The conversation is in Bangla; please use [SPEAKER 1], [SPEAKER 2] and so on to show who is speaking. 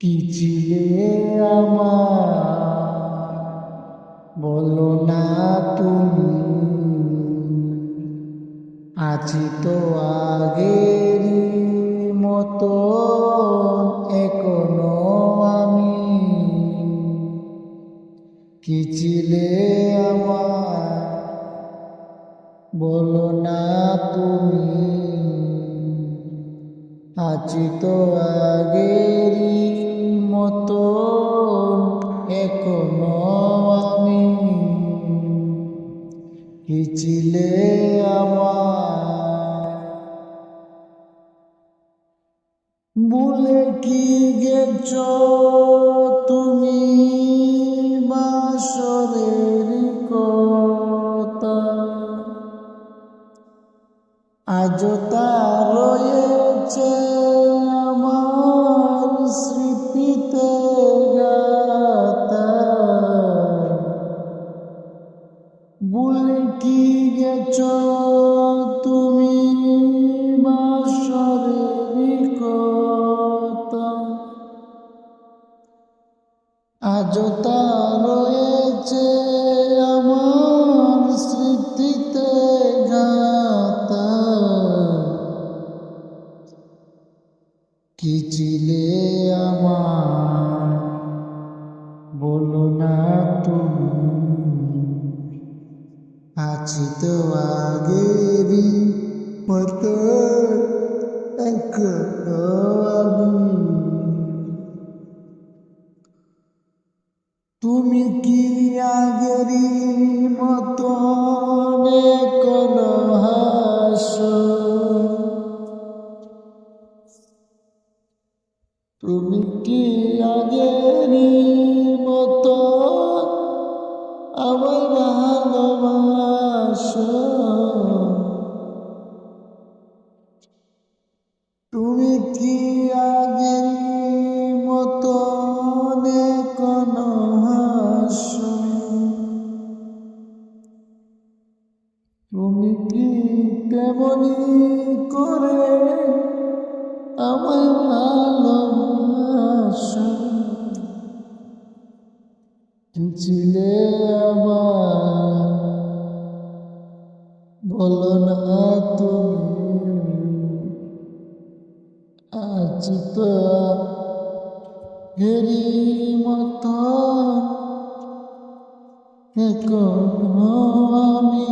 [SPEAKER 1] কি ছিলে আমার, বলো না তুমি। আছি তো আগের মতো এখনও আমি। কি ছিলে আমার, বলো না তুমি। আছি তো আগেরই মতো এখনও আমি কি ছিলে আমার। বলে কি গেছ তুমি বাসরের কথা? আজ তা রয়েছে বলে কি গেছ তুমি আজ তা রয়েছে আমার স্মৃতিতে গাতা কি ছিলে আমার বলো না তুমি? আছি তো আগেরই মতো এখনও আমি তুমি কি আগেরই মতো কোনো হাসো তুমি কি আগেরই মতো আমার ভালোবাসো তুমি কি আগেরই মতো কোনো তুমি কি তেমনি করে আমার ভালোবাসো? ছিলে আমার বলো না তুমি। আজ তো হেরি মত আমি